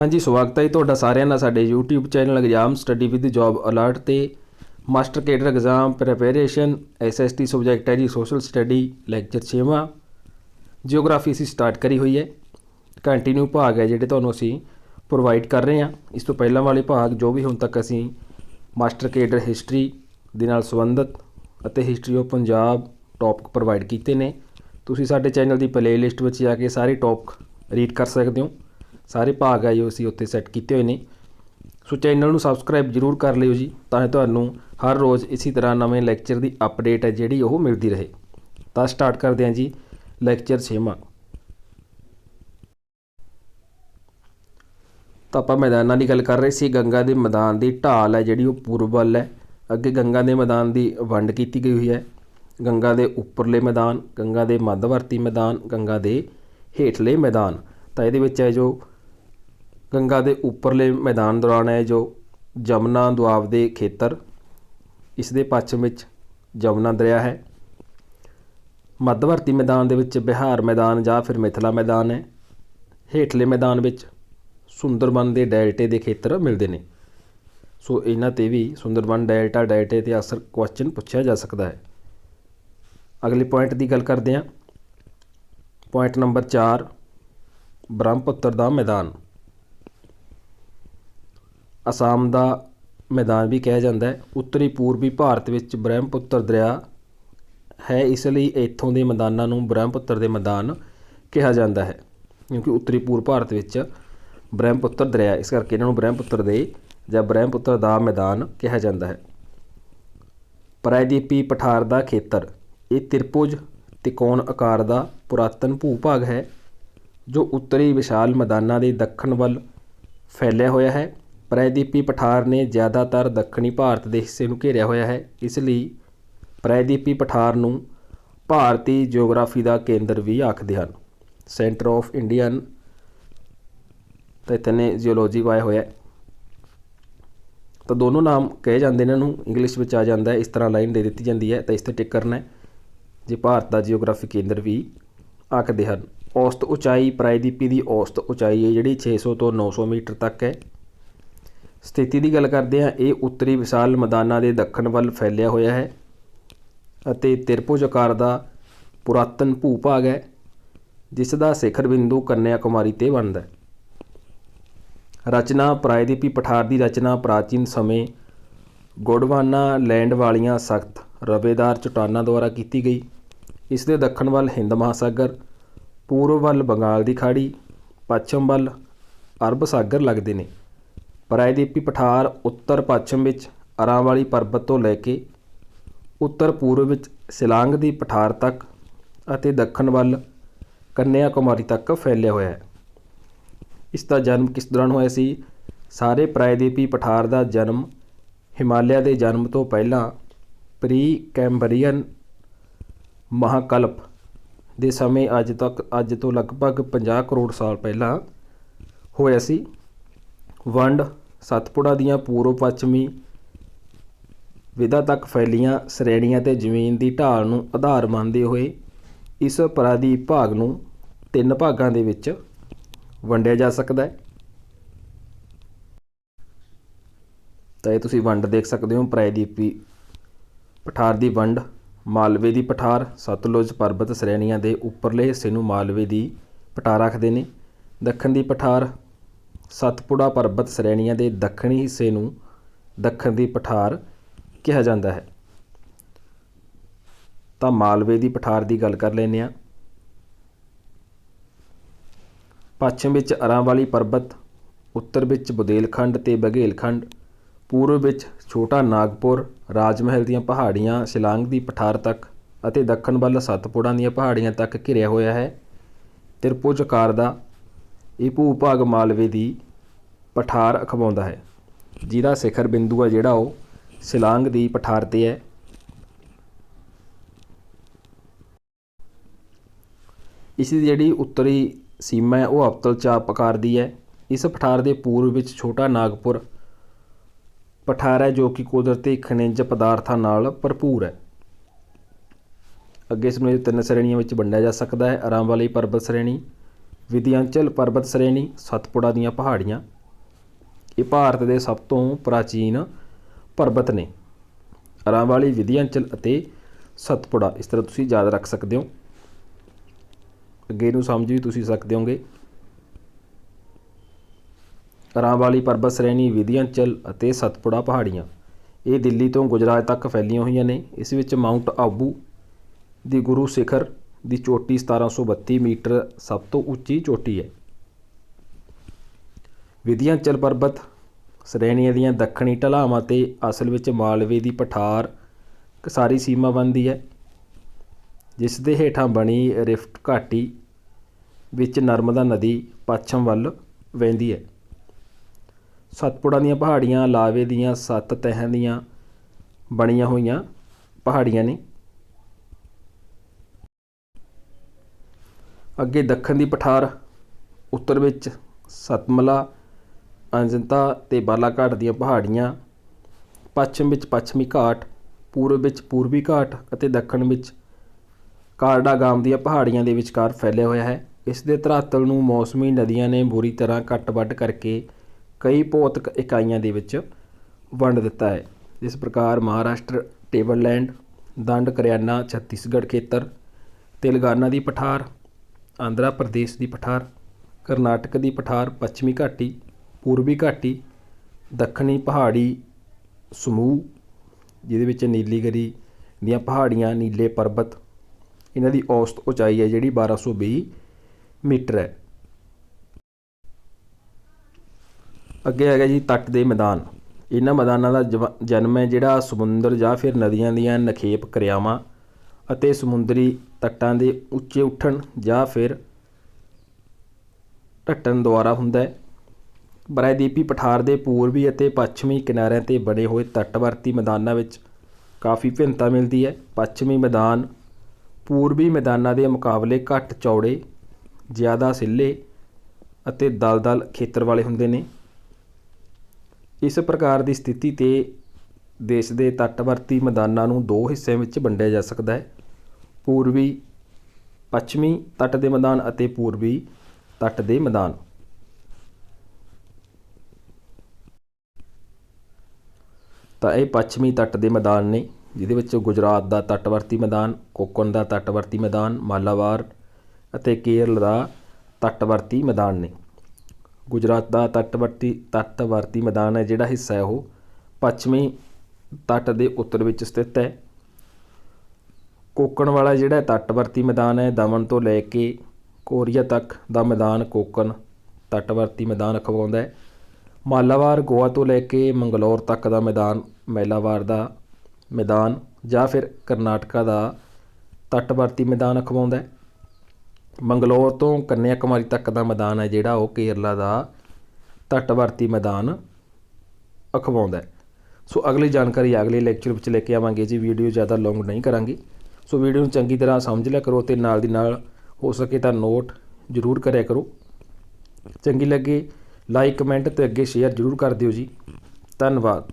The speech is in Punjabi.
ਹਾਂਜੀ, ਸਵਾਗਤ ਹੈ ਜੀ ਤੁਹਾਡਾ ਸਾਰਿਆਂ ਦਾ ਸਾਡੇ YouTube channel exam study with job alert ਤੇ master cadre exam preparation SST subject ਹੈ ਜੀ ਸੋਸ਼ਲ ਸਟੱਡੀ ਲੈਕਚਰ 6ਵਾਂ ਜੀਓਗ੍ਰਾਫੀ ਅਸੀਂ ਸਟਾਰਟ ਕਰੀ ਹੋਈ ਹੈ। ਕੰਟੀਨਿਊ ਭਾਗ ਹੈ ਜਿਹੜੇ ਤੁਹਾਨੂੰ ਅਸੀਂ ਪ੍ਰੋਵਾਈਡ ਕਰ ਰਹੇ ਹਾਂ। ਇਸ ਤੋਂ ਪਹਿਲਾਂ ਵਾਲੇ ਭਾਗ ਜੋ ਵੀ ਹੁਣ ਤੱਕ ਅਸੀਂ ਮਾਸਟਰ ਕੇਡਰ ਹਿਸਟਰੀ ਦੇ ਨਾਲ ਸੰਬੰਧਿਤ ਅਤੇ history of Punjab topic provide ਕੀਤੇ ਨੇ, ਤੁਸੀਂ ਸਾਡੇ ਚੈਨਲ ਦੀ ਪਲੇਲਿਸਟ ਵਿੱਚ ਜਾ ਕੇ ਸਾਰੇ ਟੌਪਿਕ ਰੀਡ ਕਰ ਸਕਦੇ ਹੋ। ਸਾਰੇ ਭਾਗ ਆ ਜੋ ਅਸੀਂ ਉੱਥੇ ਸੈੱਟ ਕੀਤੇ ਹੋਏ ਨੇ। ਸੋ ਚੈਨਲ ਨੂੰ ਸਬਸਕ੍ਰਾਈਬ ਜਰੂਰ ਕਰ ਲਿਓ ਜੀ, ਤਾਂ ਤੁਹਾਨੂੰ ਹਰ ਰੋਜ਼ ਇਸੇ ਤਰ੍ਹਾਂ ਨਵੇਂ ਲੈਕਚਰ ਦੀ ਅਪਡੇਟ ਹੈ ਜਿਹੜੀ ਉਹ ਮਿਲਦੀ ਰਹੇ। ਤਾਂ ਸਟਾਰਟ ਕਰਦੇ ਹਾਂ ਜੀ ਲੈਕਚਰ 6ਵਾਂ ਤਾਂ ਆਪਾਂ ਮੈਦਾਨਾਂ ਦੀ ਗੱਲ ਕਰ ਰਹੇ ਸੀ, ਗੰਗਾ ਦੇ ਮੈਦਾਨ ਦੀ ਢਾਲ ਹੈ ਜਿਹੜੀ ਉਹ ਪੂਰਬ ਵੱਲ ਹੈ। ਅੱਗੇ ਗੰਗਾ ਦੇ ਮੈਦਾਨ ਦੀ ਵੰਡ ਕੀਤੀ ਗਈ ਹੋਈ ਹੈ। ਗੰਗਾ ਦੇ ਉੱਪਰਲੇ ਮੈਦਾਨ, ਗੰਗਾ ਦੇ ਮੱਧਵਰਤੀ ਮੈਦਾਨ, ਗੰਗਾ ਦੇ ਹੇਠਲੇ ਮੈਦਾਨ। ਤਾਂ ਇਹਦੇ ਵਿੱਚ ਹੈ ਜੋ ਗੰਗਾ ਦੇ ਉੱਪਰਲੇ ਮੈਦਾਨ ਦੌਰਾਨ ਹੈ ਜੋ ਜਮਨਾ ਦੁਆਬ ਦੇ ਖੇਤਰ, ਇਸ ਦੇ ਪੱਛਮ ਵਿੱਚ ਜਮਨਾ ਦਰਿਆ ਹੈ। ਮੱਧ ਭਾਰਤੀ ਮੈਦਾਨ ਦੇ ਵਿੱਚ ਬਿਹਾਰ ਮੈਦਾਨ ਜਾਂ ਫਿਰ ਮਿਥਲਾ ਮੈਦਾਨ ਹੈ। ਹੇਠਲੇ ਮੈਦਾਨ ਵਿੱਚ ਸੁੰਦਰਬਨ ਦੇ ਡੈਲਟੇ ਦੇ ਖੇਤਰ ਮਿਲਦੇ ਨੇ। ਸੋ ਇਹਨਾਂ ਤੇ ਵੀ ਸੁੰਦਰਬਨ, ਡੈਲਟਾ, ਡੈਲਟੇ ਤੇ ਅਸਰ ਕੁਐਸਚਨ ਪੁੱਛਿਆ ਜਾ ਸਕਦਾ ਹੈ। ਅਗਲੇ ਪੁਆਇੰਟ ਦੀ ਗੱਲ ਕਰਦੇ ਹਾਂ। ਪੁਆਇੰਟ ਨੰਬਰ 4 ਬ੍ਰਹਮਪੁੱਤਰ ਦਾ ਮੈਦਾਨ। ਅਸਾਮ ਦਾ ਮੈਦਾਨ ਵੀ ਕਿਹਾ ਜਾਂਦਾ ਹੈ। ਉੱਤਰੀ ਪੂਰਬੀ ਭਾਰਤ ਵਿੱਚ ਬ੍ਰਹਮਪੁੱਤਰ ਦਰਿਆ ਹੈ। ਇਸ ਲਈ ਇੱਥੋਂ ਦੇ ਮੈਦਾਨਾਂ ਨੂੰ ਬ੍ਰਹਮਪੁੱਤਰ ਦੇ ਮੈਦਾਨ ਕਿਹਾ ਜਾਂਦਾ ਹੈ, ਕਿਉਂਕਿ ਉੱਤਰੀ ਪੂਰਬ ਭਾਰਤ ਵਿੱਚ ਬ੍ਰਹਮਪੁੱਤਰ ਦਰਿਆ ਇਸ ਕਰਕੇ ਇਹਨਾਂ ਨੂੰ ਬ੍ਰਹਮਪੁੱਤਰ ਦੇ ਜਾਂ ਬ੍ਰਹਮਪੁੱਤਰ ਦਾ ਮੈਦਾਨ ਕਿਹਾ ਜਾਂਦਾ ਹੈ। ਪ੍ਰਾਇਦੀਪੀ ਪਠਾਰ ਦਾ ਖੇਤਰ, ਇਹ ਤਿਰਭੁਜ ਤਿਕੋਣ ਆਕਾਰ ਦਾ ਪੁਰਾਤਨ ਭੂ-ਭਾਗ ਹੈ, ਜੋ ਉੱਤਰੀ ਵਿਸ਼ਾਲ ਮੈਦਾਨਾਂ ਦੇ ਦੱਖਣ ਵੱਲ ਫੈਲਿਆ ਹੋਇਆ ਹੈ। ਪ੍ਰਾਇਦੀਪੀ ਪਠਾਰ ਨੇ ਜ਼ਿਆਦਾਤਰ ਦੱਖਣੀ ਭਾਰਤ ਦੇ ਹਿੱਸੇ ਨੂੰ ਘੇਰਿਆ ਹੋਇਆ ਹੈ। ਇਸ ਲਈ ਪ੍ਰਾਇਦੀਪੀ ਪਠਾਰ ਨੂੰ ਭਾਰਤੀ ਜਿਓਗ੍ਰਾਫੀ ਦਾ ਕੇਂਦਰ ਵੀ ਆਖਦੇ ਹਨ। ਸੈਂਟਰ ਆਫ ਇੰਡੀਅਨ ਤਾਂ ਇੱਥੇ ਨੇ ਜਿਓਲੋਜੀ ਪਾਇਆ ਹੋਇਆ ਤਾਂ ਦੋਨੋਂ ਨਾਮ ਕਹੇ ਜਾਂਦੇ ਇਹਨਾਂ ਨੂੰ ਇੰਗਲਿਸ਼ ਵਿੱਚ ਆ ਜਾਂਦਾ ਹੈ। ਇਸ ਤਰ੍ਹਾਂ ਲਾਈਨ ਦੇ ਦਿੱਤੀ ਜਾਂਦੀ ਹੈ। ਤਾਂ ਇਸ ਤੇ ਟਿਕ ਕਰਨਾ ਹੈ ਜੇ ਭਾਰਤ ਦਾ ਜੀਓਗ੍ਰਾਫੀ ਕੇਂਦਰ ਵੀ ਆਖਦੇ ਹਨ। ਔਸਤ ਉਚਾਈ ਪ੍ਰਾਇਦੀਪੀ ਦੀ ਔਸਤ ਉਚਾਈ ਹੈ, ਜਿਹੜੀ 600 ਤੋਂ 900 ਮੀਟਰ ਤੱਕ ਹੈ। ਸਥਿਤੀ ਦੀ ਗੱਲ ਕਰਦੇ ਹਾਂ, ਇਹ ਉੱਤਰੀ ਵਿਸ਼ਾਲ ਮੈਦਾਨਾਂ ਦੇ ਦੱਖਣ ਵੱਲ ਫੈਲਿਆ ਹੋਇਆ ਹੈ ਅਤੇ ਤਿਰਭੁਜ ਆਕਾਰ ਦਾ ਪੁਰਾਤਨ ਭੂ-ਭਾਗ ਹੈ, ਜਿਸ ਦਾ ਸਿਖਰ ਬਿੰਦੂ ਕੰਨਿਆ ਕੁਮਾਰੀ ਤੇ ਬਣਦਾ ਹੈ। ਰਚਨਾ ਪ੍ਰਾਇਦੀਪੀ ਪਠਾਰ ਦੀ ਰਚਨਾ ਪ੍ਰਾਚੀਨ ਸਮੇਂ ਗੋਡਵਾਨਾ ਲੈਂਡ ਵਾਲੀਆਂ ਸਖਤ ਰਵੇਦਾਰ ਚਟਾਨਾਂ ਦੁਆਰਾ ਕੀਤੀ ਗਈ। ਇਸ ਦੇ ਦੱਖਣ ਵੱਲ ਹਿੰਦ ਮਹਾਸਾਗਰ ਪੂਰਬ ਵੱਲ ਬੰਗਾਲ ਦੀ ਖਾੜੀ, ਪੱਛਮ ਵੱਲ ਅਰਬ ਸਾਗਰ ਲੱਗਦੇ ਨੇ। ਪ੍ਰਾਇਦੀਪੀ ਪਠਾਰ ਉੱਤਰ ਪੱਛਮ ਵਿੱਚ ਅਰਾਂਵਾਲੀ ਪਰਬਤ ਤੋਂ ਲੈ ਕੇ ਉੱਤਰ ਪੂਰਬ ਵਿੱਚ ਸਿਲਾਂਗ ਦੀ ਪਠਾਰ ਤੱਕ ਅਤੇ ਦੱਖਣ ਵੱਲ ਕੰਨਿਆ ਕੁਮਾਰੀ ਤੱਕ ਫੈਲਿਆ ਹੋਇਆ ਹੈ। ਇਸ ਦਾ ਜਨਮ ਕਿਸ ਦੌਰਾਨ ਹੋਇਆ ਸੀ? ਸਾਰੇ ਪ੍ਰਾਇਦੀਪੀ ਪਠਾਰ ਦਾ ਜਨਮ ਹਿਮਾਲਿਆ ਦੇ ਜਨਮ ਤੋਂ ਪਹਿਲਾਂ ਪ੍ਰੀ ਕੈਂਬਰੀਅਨ ਮਹਾਕਲਪ ਦੇ ਸਮੇਂ ਅੱਜ ਤੱਕ, ਅੱਜ ਤੋਂ ਲਗਭਗ 50 ਕਰੋੜ ਸਾਲ ਪਹਿਲਾਂ ਹੋਇਆ ਸੀ। ਵੰਡ ਸਤਪੁੜਾ ਦੀਆਂ ਪੂਰਬ ਪੱਛਮੀ ਵਿਧਾ ਤੱਕ ਫੈਲੀਆਂ ਸ਼੍ਰੇਣੀਆਂ ਤੇ ਜ਼ਮੀਨ ਦੀ ਢਾਲ ਨੂੰ ਆਧਾਰ ਮੰਨਦੇ ਹੋਏ ਇਸ ਪ੍ਰਾਦੀਪ ਭਾਗ ਨੂੰ ਤਿੰਨ ਭਾਗਾਂ ਦੇ ਵਿੱਚ ਵੰਡਿਆ ਜਾ ਸਕਦਾ ਹੈ। ਤਾਂ ਇਹ ਤੁਸੀਂ ਵੰਡ ਦੇਖ ਸਕਦੇ ਹੋ ਪ੍ਰਾਇਦੀਪੀ ਪਠਾਰ ਦੀ ਵੰਡ, ਮਾਲਵੇ ਦੀ ਪਠਾਰ, ਸਤਲੁਜ ਪਰਬਤ ਸ਼੍ਰੇਣੀਆਂ ਦੇ ਉੱਪਰਲੇ ਹਿੱਸੇ ਨੂੰ ਮਾਲਵੇ ਦੀ ਪਠਾਰ ਆਖਦੇ ਨੇ। ਦੱਖਣ ਦੀ ਪਠਾਰ ਸਤਪੁੜਾ ਪਰਬਤ ਸ਼੍ਰੇਣੀਆਂ ਦੇ ਦੱਖਣੀ ਹਿੱਸੇ ਨੂੰ ਦੱਖਣ ਦੀ ਪਠਾਰ ਕਿਹਾ ਜਾਂਦਾ ਹੈ। ਤਾਂ ਮਾਲਵੇ ਦੀ ਪਠਾਰ ਦੀ ਗੱਲ ਕਰ ਲੈਂਦੇ ਹਾਂ। ਪੱਛਮ ਵਿੱਚ ਅਰਾਂਵਾਲੀ ਪਰਬਤ, ਉੱਤਰ ਵਿੱਚ ਬੁਦੇਲਖੰਡ ਤੇ ਬਘੇਲਖੰਡ ਪੂਰਬ ਵਿੱਚ ਛੋਟਾ ਨਾਗਪੁਰ ਰਾਜ ਮਹਿਲ ਦੀਆਂ ਪਹਾੜੀਆਂ ਸ਼ਿਲਾਂਗ ਦੀ ਪਠਾਰ ਤੱਕ ਅਤੇ ਦੱਖਣ ਵੱਲ ਸਤਪੁੜਾਂ ਦੀਆਂ ਪਹਾੜੀਆਂ ਤੱਕ ਘਿਰਿਆ ਹੋਇਆ ਹੈ। ਤਿਰਭੁਜ ਆਕਾਰ ਦਾ ਇਹ ਭੂ-ਭਾਗ ਮਾਲਵੇ ਦੀ ਪਠਾਰ ਅਖਵਾਉਂਦਾ ਹੈ, ਜਿਹਦਾ ਸਿਖਰ ਬਿੰਦੂ ਹੈ ਜਿਹੜਾ ਉਹ ਸ਼ਿਲਾਂਗ ਦੀ ਪਠਾਰ ਤੇ ਹੈ। ਇਸ ਦੀ ਜਿਹੜੀ ਉੱਤਰੀ ਸੀਮਾ ਹੈ, ਉਹ ਅਵਤਲ ਚਾਪ ਆਕਾਰ ਦੀ ਹੈ। ਇਸ ਪਠਾਰ ਦੇ ਪੂਰਬ ਵਿੱਚ ਛੋਟਾ ਨਾਗਪੁਰ ਪਠਾਰ ਹੈ, ਜੋ ਕਿ ਕੁਦਰਤੀ ਖਣਿਜ ਪਦਾਰਥਾਂ ਨਾਲ ਭਰਪੂਰ ਹੈ। ਅੱਗੇ ਇਸ ਨੂੰ ਤਿੰਨ ਸ਼੍ਰੇਣੀਆਂ ਵਿੱਚ ਵੰਡਿਆ ਜਾ ਸਕਦਾ ਹੈ ਆਰਾਮ ਵਾਲੀ ਪਰਬਤ ਸ਼੍ਰੇਣੀ ਵਿਧਿਆਂਚਲ ਪਰਬਤ ਸ਼੍ਰੇਣੀ ਸਤਪੁੜਾ ਦੀਆਂ ਪਹਾੜੀਆਂ। ਇਹ ਭਾਰਤ ਦੇ ਸਭ ਤੋਂ ਪ੍ਰਾਚੀਨ ਪਰਬਤ ਨੇ। ਅਰਾਵਲੀ ਵਿਧਿਆਂਚਲ ਅਤੇ ਸਤਪੁੜਾ, ਇਸ ਤਰ੍ਹਾਂ ਤੁਸੀਂ ਯਾਦ ਰੱਖ ਸਕਦੇ ਹੋ। ਅੱਗੇ ਨੂੰ ਸਮਝ ਵੀ ਤੁਸੀਂ ਸਕਦੇ ਹੋਗੇ। ਅਰਾਵਲੀ ਪਰਬਤ ਸ਼੍ਰੇਣੀ ਵਿਧਿਆਂਚਲ ਅਤੇ ਸਤਪੁੜਾ ਪਹਾੜੀਆਂ। ਇਹ ਦਿੱਲੀ ਤੋਂ ਗੁਜਰਾਤ ਤੱਕ ਫੈਲੀਆਂ ਹੋਈਆਂ ਨੇ। ਇਸ ਵਿੱਚ ਮਾਊਂਟ ਆਬੂ ਦੀ ਗੁਰੂ ਸਿਖਰ ਦੀ ਚੋਟੀ 1732 ਮੀਟਰ ਸਭ ਤੋਂ ਉੱਚੀ ਚੋਟੀ ਹੈ। ਵਿਧਿਆਂਚਲ ਪਰਬਤ, ਸ਼੍ਰੇਣੀਆਂ ਦੀਆਂ ਦੱਖਣੀ ਢਲਾਵਾਂ ਤੇ ਅਸਲ ਵਿੱਚ ਮਾਲਵੇ ਦੀ ਪਠਾਰ ਸਾਰੀ ਸੀਮਾ ਬਣਦੀ ਹੈ, ਜਿਸ ਦੇ ਹੇਠਾਂ ਬਣੀ ਰਿਫਟ ਘਾਟੀ ਵਿੱਚ ਨਰਮਦਾ ਨਦੀ ਪੱਛਮ ਵੱਲ ਵਹਿੰਦੀ ਹੈ। ਸਤਪੁੜਾ ਦੀਆਂ ਪਹਾੜੀਆਂ, ਲਾਵੇ ਦੀਆਂ ਸੱਤ ਤਹਿਾਂ ਦੀਆਂ ਬਣੀਆਂ ਹੋਈਆਂ ਪਹਾੜੀਆਂ ਨੇ। ਅੱਗੇ ਦੱਖਣ ਦੀ ਪਠਾਰ, ਉੱਤਰ ਵਿੱਚ ਸਤਮਲਾ ਅੰਜੰਤਾ ਅਤੇ ਬਾਲਾਘਾਟ ਦੀਆਂ ਪਹਾੜੀਆਂ, ਪੱਛਮ ਵਿੱਚ ਪੱਛਮੀ ਘਾਟ, ਪੂਰਬ ਵਿੱਚ ਪੂਰਬੀ ਘਾਟ ਅਤੇ ਦੱਖਣ ਵਿੱਚ ਕਾਰਡਾਗਾਮ ਦੀਆਂ ਪਹਾੜੀਆਂ ਦੇ ਵਿਚਕਾਰ ਫੈਲਿਆ ਹੋਇਆ ਹੈ। ਇਸ ਦੇ ਧਰਾਤਲ ਨੂੰ ਮੌਸਮੀ ਨਦੀਆਂ ਨੇ ਬੁਰੀ ਤਰ੍ਹਾਂ ਕੱਟ-ਵੱਢ ਕਰਕੇ ਕਈ ਭੌਤਿਕ ਇਕਾਈਆਂ ਦੇ ਵਿੱਚ ਵੰਡ ਦਿੱਤਾ ਹੈ। ਇਸ ਪ੍ਰਕਾਰ ਮਹਾਰਾਸ਼ਟਰ, ਟੇਬਲਲੈਂਡ, ਦੰਡ ਕਰਿਆਨਾ, ਛੱਤੀਸਗੜ੍ਹ ਖੇਤਰ, ਤੇਲੰਗਾਨਾ ਦੀ ਪਠਾਰ ਆਂਧਰਾ ਪ੍ਰਦੇਸ਼ ਦੀ ਪਠਾਰ, ਕਰਨਾਟਕ ਦੀ ਪਠਾਰ, ਪੱਛਮੀ ਘਾਟੀ, ਪੂਰਬੀ ਘਾਟੀ, ਦੱਖਣੀ ਪਹਾੜੀ ਸਮੂਹ, ਜਿਹਦੇ ਵਿੱਚ ਨੀਲੀਗਰੀ ਦੀਆਂ ਪਹਾੜੀਆਂ, ਨੀਲੇ ਪਰਬਤ, ਇਹਨਾਂ ਦੀ ਔਸਤ ਉਚਾਈ ਹੈ ਜਿਹੜੀ 1220 ਮੀਟਰ ਹੈ। ਅੱਗੇ ਹੈਗਾ ਜੀ ਤੱਟ ਦੇ ਮੈਦਾਨ। ਇਹਨਾਂ ਮੈਦਾਨਾਂ ਦਾ ਜਨਮ ਹੈ ਜਿਹੜਾ ਸਮੁੰਦਰ ਜਾਂ ਫਿਰ ਨਦੀਆਂ ਦੀਆਂ ਨਖੇਪ ਕਿਰਿਆਵਾਂ ਅਤੇ ਸਮੁੰਦਰੀ ਤੱਟਾਂ ਦੇ ਉੱਚੇ ਉੱਠਣ ਜਾਂ ਫਿਰ ਢੱਟਣ ਦੁਆਰਾ ਹੁੰਦਾ ਹੈ। ਬਰਾਦੀਪੀ ਪਠਾਰ ਦੇ ਪੂਰਬੀ ਅਤੇ ਪੱਛਮੀ ਕਿਨਾਰਿਆਂ ਤੇ ਬਣੇ ਹੋਏ ਤੱਟਵਰਤੀ ਮੈਦਾਨਾਂ ਵਿੱਚ ਕਾਫੀ ਭਿੰਨਤਾ ਮਿਲਦੀ ਹੈ। ਪੱਛਮੀ ਮੈਦਾਨ, ਪੂਰਬੀ ਮੈਦਾਨਾਂ ਦੇ ਮੁਕਾਬਲੇ ਘੱਟ ਚੌੜੇ, ਜ਼ਿਆਦਾ ਸਿੱਲੇ ਅਤੇ ਦਲਦਲ ਖੇਤਰ ਵਾਲੇ ਹੁੰਦੇ ਨੇ। ਇਸ ਪ੍ਰਕਾਰ ਦੀ ਸਥਿਤੀ ਤੇ ਦੇਸ਼ ਦੇ ਤੱਟਵਰਤੀ ਮੈਦਾਨਾਂ ਨੂੰ ਦੋ ਹਿੱਸਿਆਂ ਵਿੱਚ ਵੰਡਿਆ ਜਾ ਸਕਦਾ ਹੈ। ਪੂਰਬੀ, ਪੱਛਮੀ ਤੱਟ ਦੇ ਮੈਦਾਨ ਅਤੇ ਪੂਰਬੀ ਤੱਟ ਦੇ ਮੈਦਾਨ। ਤਾਂ ਇਹ ਪੱਛਮੀ ਤੱਟ ਦੇ ਮੈਦਾਨ ਨੇ, ਜਿਹਦੇ ਵਿੱਚ ਗੁਜਰਾਤ ਦਾ ਤੱਟਵਰਤੀ ਮੈਦਾਨ, ਕੋਕਣ ਦਾ ਤੱਟਵਰਤੀ ਮੈਦਾਨ ਮਾਲਾਬਾਰ ਅਤੇ ਕੇਰਲ ਦਾ ਤੱਟਵਰਤੀ ਮੈਦਾਨ ਨੇ। ਗੁਜਰਾਤ ਦਾ ਤੱਟਵਰਤੀ ਤੱਟਵਰਤੀ ਮੈਦਾਨ ਹੈ ਜਿਹੜਾ ਹਿੱਸਾ ਹੈ ਉਹ ਪੱਛਮੀ ਤੱਟ ਦੇ ਉੱਤਰ ਵਿੱਚ ਸਥਿਤ ਹੈ। ਕੋਕਣ ਵਾਲਾ ਜਿਹੜਾ ਤੱਟਵਰਤੀ ਮੈਦਾਨ ਹੈ, ਦਮਨ ਤੋਂ ਲੈ ਕੇ ਕੋਰੀਆ ਤੱਕ ਦਾ ਮੈਦਾਨ ਕੋਕਣ ਤੱਟਵਰਤੀ ਮੈਦਾਨ ਅਖਵਾਉਂਦਾ ਹੈ। ਮਾਲਾਬਾਰ ਗੋਆ ਤੋਂ ਲੈ ਕੇ ਮੰਗਲੌਰ ਤੱਕ ਦਾ ਮੈਦਾਨ ਮੈਲਾਬਾਰ ਦਾ ਮੈਦਾਨ ਜਾਂ ਫਿਰ ਕਰਨਾਟਕਾ ਦਾ ਤੱਟਵਰਤੀ ਮੈਦਾਨ ਅਖਵਾਉਂਦਾ ਹੈ। ਮੰਗਲੌਰ ਤੋਂ ਕੰਨਿਆ ਕੁਮਾਰੀ ਤੱਕ ਦਾ ਮੈਦਾਨ ਹੈ ਜਿਹੜਾ, ਉਹ ਕੇਰਲਾ ਦਾ ਤੱਟਵਰਤੀ ਮੈਦਾਨ ਅਖਵਾਉਂਦਾ ਸੋ ਅਗਲੀ ਜਾਣਕਾਰੀ ਅਗਲੇ ਲੈਕਚਰ ਵਿੱਚ ਲੈ ਕੇ ਆਵਾਂਗੇ ਜੀ। ਵੀਡੀਓ ਜ਼ਿਆਦਾ ਲੌਂਗ ਨਹੀਂ ਕਰਾਂਗੇ। ਸੋ ਵੀਡੀਓ ਨੂੰ ਚੰਗੀ ਤਰ੍ਹਾਂ ਸਮਝ ਲਿਆ ਕਰੋ ਤੇ ਨਾਲ ਦੀ ਨਾਲ ਹੋ ਸਕੇ ਤਾਂ ਨੋਟ ਜ਼ਰੂਰ ਕਰਿਆ ਕਰੋ। ਚੰਗੀ ਲੱਗੇ ਲਾਈਕ ਕਮੈਂਟ ਤੇ ਅੱਗੇ ਸ਼ੇਅਰ ਜ਼ਰੂਰ ਕਰ ਦਿਓ ਜੀ। ਧੰਨਵਾਦ।